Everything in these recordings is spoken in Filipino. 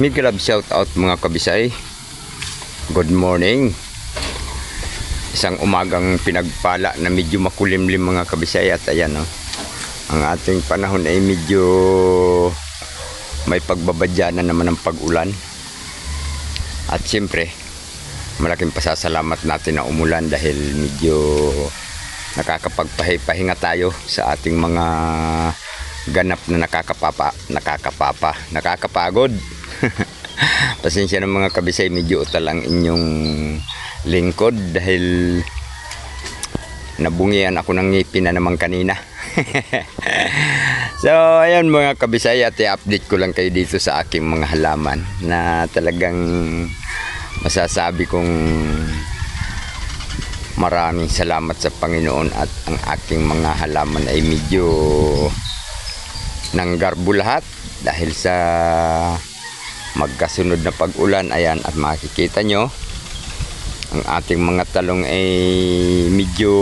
Big love shout out mga kabisay. Good morning. Isang umagang pinagpala na medyo makulimlim mga kabisay at ayan no. Ang ating panahon ay medyo may pagbabadya na naman ng pag-ulan. At siyempre, malaking pasasalamat natin na umulan dahil medyo nakakapagpahinga tayo sa ating mga ganap na nakakapapa, nakakapapa, nakakapagod. Pasensya ng mga kabisay, medyo utal ang inyong lingkod dahil nabungian ako ng ngipin na naman kanina. so, ayan mga kabisay, at i-update ko lang kayo dito sa aking mga halaman na talagang masasabi kong maraming salamat sa Panginoon at ang aking mga halaman ay medyo nanggarbo lahat dahil sa magkasunod na pag-ulan ayan at makikita nyo ang ating mga talong ay medyo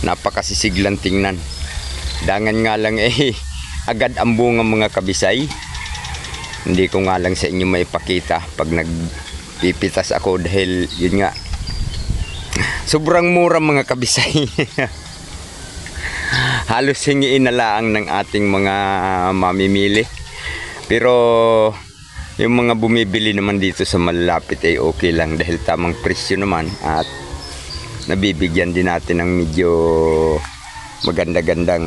napakasisiglan tingnan. Dangan nga lang eh agad ang bunga mga kabisay. Hindi ko nga lang sa inyo maipakita pag nagpipitas ako dahil yun nga sobrang mura mga kabisay. Halos hingiin na lang ng ating mga mamimili pero yung mga bumibili naman dito sa malalapit ay okay lang dahil tamang presyo naman at nabibigyan din natin ng medyo maganda-gandang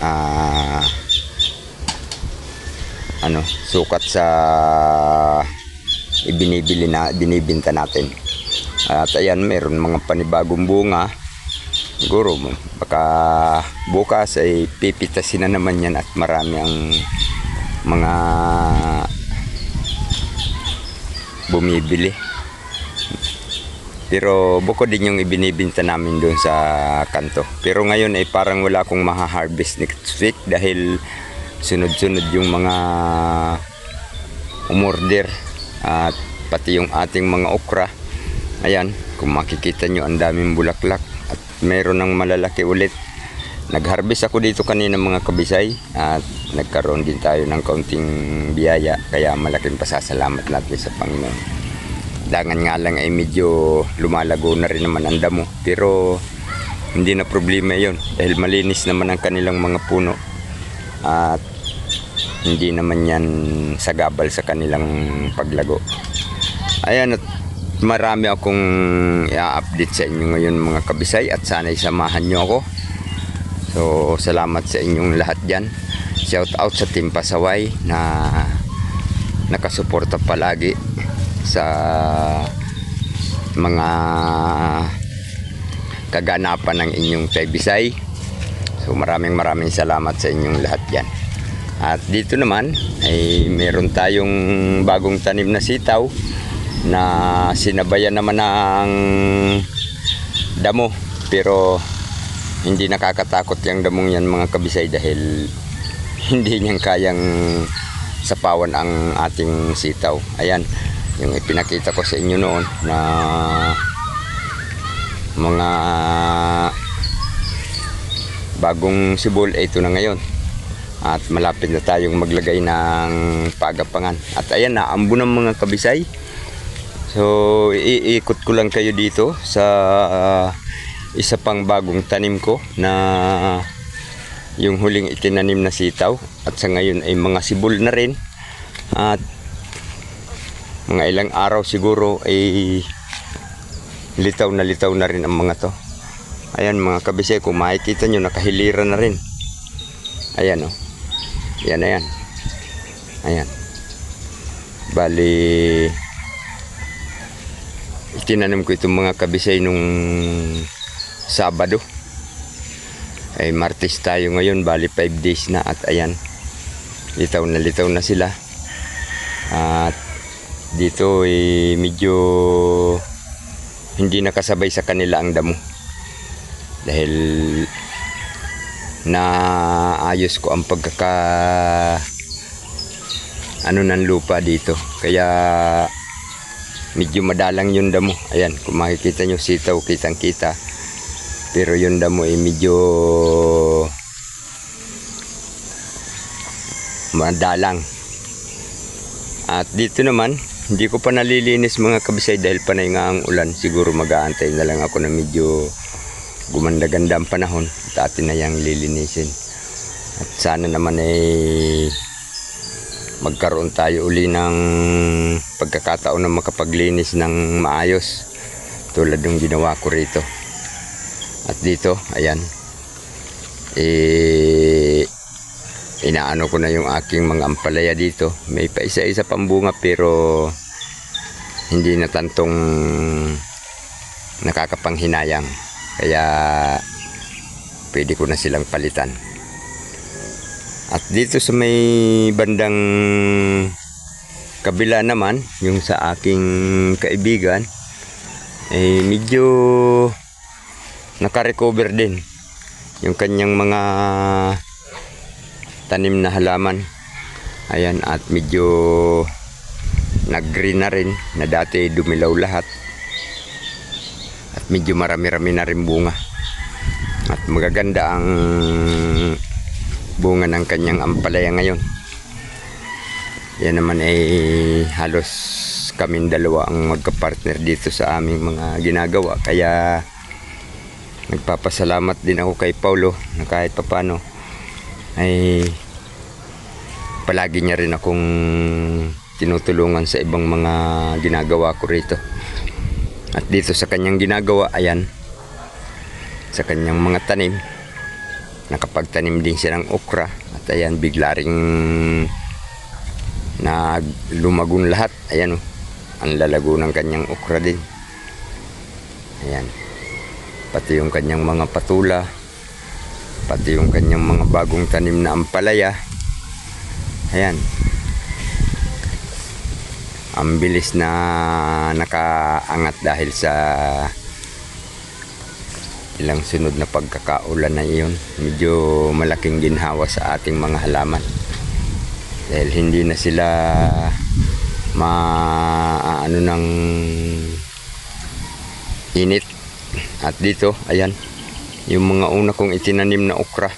ah ano sukat sa ibinibili na binibinta natin. At ayan meron mga panibagong bunga siguro baka bukas ay pipitasin na naman yan at marami ang mga bumibili. Pero bukod din yung ibinibinta namin doon sa kanto. Pero ngayon ay parang wala akong maha-harvest next week dahil sunod-sunod yung mga umorder at pati yung ating mga okra. Ayan kung makikita nyo ang daming bulaklak at meron ng malalaki ulit. Nag-harvest ako dito kanina mga kabisay at nagkaroon din tayo ng kaunting biyaya. Kaya malaking pasasalamat natin sa Panginoon. Dangan nga lang ay medyo lumalago na rin naman ang damo. Pero hindi na problema yon dahil malinis naman ang kanilang mga puno. At hindi naman yan sagabal sa kanilang paglago. Ayan at marami akong i-update sa inyo ngayon mga kabisay at sana'y samahan nyo ako. So salamat sa inyong lahat dyan. Shout out sa Team Pasaway na nakasuporta palagi sa mga kaganapan ng inyong Taybisay so maraming maraming salamat sa inyong lahat dyan. At dito naman ay meron tayong bagong tanim na sitaw na sinabayan naman ng damo. Pero hindi nakakatakot yung damong yan mga kabisay dahil hindi niyang kayang sapawan ang ating sitaw. Ayan yung ipinakita ko sa inyo noon na mga bagong sibol ito na ngayon. At malapit na tayong maglagay ng pagapangan. At ayan na ambo ng mga kabisay so iikot ko lang kayo dito sa uh, isa pang bagong tanim ko na yung huling itinanim na sitaw at sa ngayon ay mga sibol na rin. At mga ilang araw siguro ay litaw na litaw na rin ang mga to. Ayan mga kabisay kung makikita nyo nakahilira na rin. Ayan o oh. yan ayan. Ayan. Bali itinanim ko itong mga kabisay nung Sabado. Ay Martes tayo ngayon bali 5 days na at ayan litaw na litaw na sila. At dito ay medyo hindi nakasabay sa kanila ang damo. Dahil naayos ko ang pagkaka ano ng lupa dito. Kaya medyo madalang yung damo ayan kung makikita nyo sitaw kitang kita pero yung damo ay medyo madalang. At dito naman, hindi ko pa nalilinis mga kabisay dahil panay nga ang ulan. Siguro mag-aantay na lang ako na medyo gumanda-ganda ang panahon. At atin na yung lilinisin. At sana naman ay magkaroon tayo uli ng pagkakataon na makapaglinis ng maayos. Tulad ng ginawa ko rito. At dito, ayan. Eh, inaano ko na yung aking mga ampalaya dito. May pa isa-isa pang bunga pero hindi na tantong nakakapanghinayang. Kaya pwede ko na silang palitan. At dito sa may bandang kabila naman, yung sa aking kaibigan, eh medyo nakarecover din yung kanyang mga tanim na halaman. Ayan, at medyo nag-green na rin na dati dumilaw lahat. At medyo marami-rami na rin bunga. At magaganda ang bunga ng kanyang ampalaya ngayon. Yan naman ay halos kaming dalawa ang magka-partner dito sa aming mga ginagawa. Kaya nagpapasalamat din ako kay Paulo na kahit papano ay palagi niya rin akong tinutulungan sa ibang mga ginagawa ko rito. At dito sa kanyang ginagawa, ayan, sa kanyang mga tanim, nakapagtanim din siya ng okra. At ayan, bigla ring na lahat. Ayan, oh, ang lalago ng kanyang okra din. Ayan. Pati yung kanyang mga patula, pati yung kanyang mga bagong tanim na ampalaya. Ayan. Ang bilis na nakaangat dahil sa ilang sunod na pagkakaulan na iyon. Medyo malaking ginhawa sa ating mga halaman. Dahil hindi na sila ma ano ng init. At dito, ayan, yung mga una kong itinanim na okra.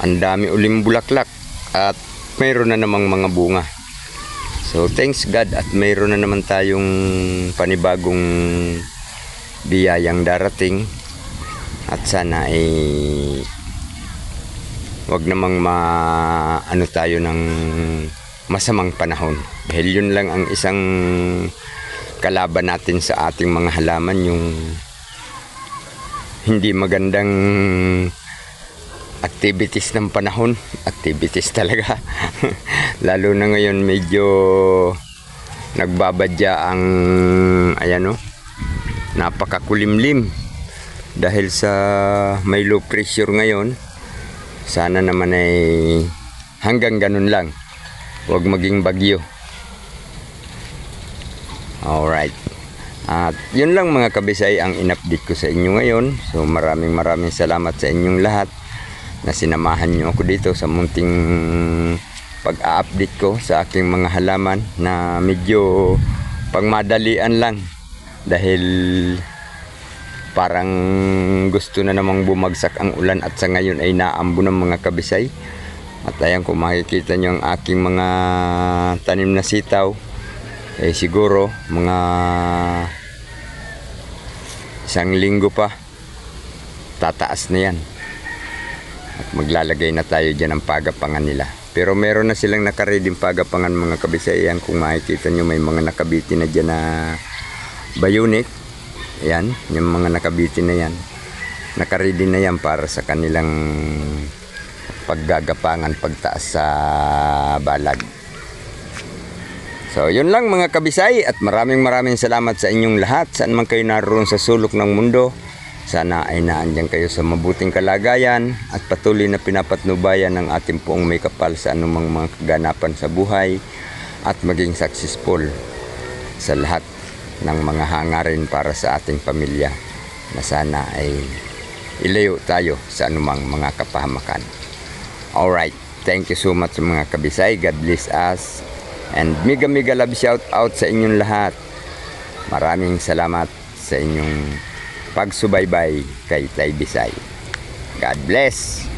Ang dami uling bulaklak at mayroon na namang mga bunga. So thanks God at mayroon na naman tayong panibagong biyayang darating at sana ay wag namang ma ano tayo ng masamang panahon dahil yun lang ang isang kalaban natin sa ating mga halaman yung hindi magandang activities ng panahon. Activities talaga. Lalo na ngayon medyo nagbabadya ang ayan o, napakakulimlim dahil sa may low pressure ngayon. Sana naman ay hanggang ganun lang. Huwag maging bagyo. Alright. At yun lang mga kabisay ang in-update ko sa inyo ngayon. So maraming maraming salamat sa inyong lahat na sinamahan nyo ako dito sa munting pag-update ko sa aking mga halaman na medyo pangmadalian lang dahil parang gusto na namang bumagsak ang ulan at sa ngayon ay naambo ng mga kabisay. At ayan kung makikita nyo ang aking mga tanim na sitaw eh siguro mga isang linggo pa tataas na yan. At maglalagay na tayo dyan ng pagapangan nila. Pero meron na silang nakareading pagapangan mga kabisayan kung makikita nyo may mga nakabiti na dyan na bionic yan yung mga nakabiti na yan nakaready na yan para sa kanilang paggagapangan pagtaas sa balag So, yun lang mga kabisay at maraming maraming salamat sa inyong lahat. Saan man kayo naroon sa sulok ng mundo. Sana ay naandyan kayo sa mabuting kalagayan at patuloy na pinapatnubayan ng ating poong may kapal sa anumang mga kaganapan sa buhay at maging successful sa lahat ng mga hangarin para sa ating pamilya na sana ay ilayo tayo sa anumang mga kapahamakan. Alright, thank you so much mga kabisay. God bless us. And mega mega love shout out sa inyong lahat. Maraming salamat sa inyong pagsubaybay kay Tay Bisay. God bless.